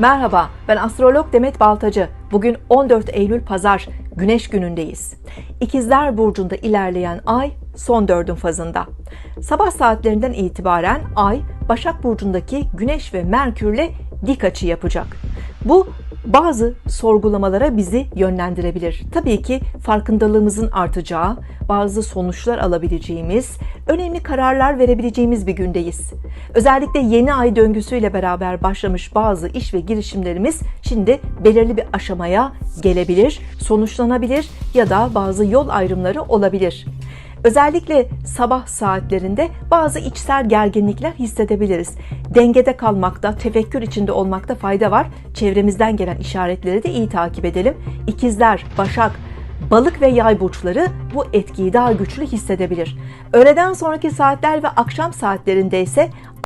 Merhaba, ben astrolog Demet Baltacı. Bugün 14 Eylül Pazar, Güneş günündeyiz. İkizler Burcu'nda ilerleyen ay son dördün fazında. Sabah saatlerinden itibaren ay Başak Burcu'ndaki Güneş ve Merkür'le dik açı yapacak. Bu bazı sorgulamalara bizi yönlendirebilir. Tabii ki farkındalığımızın artacağı, bazı sonuçlar alabileceğimiz, önemli kararlar verebileceğimiz bir gündeyiz. Özellikle yeni ay döngüsüyle beraber başlamış bazı iş ve girişimlerimiz şimdi belirli bir aşamaya gelebilir, sonuçlanabilir ya da bazı yol ayrımları olabilir. Özellikle sabah saatlerinde bazı içsel gerginlikler hissedebiliriz. Dengede kalmakta, tefekkür içinde olmakta fayda var. Çevremizden gelen işaretleri de iyi takip edelim. İkizler, Başak, Balık ve yay burçları bu etkiyi daha güçlü hissedebilir. Öğleden sonraki saatler ve akşam saatlerinde ise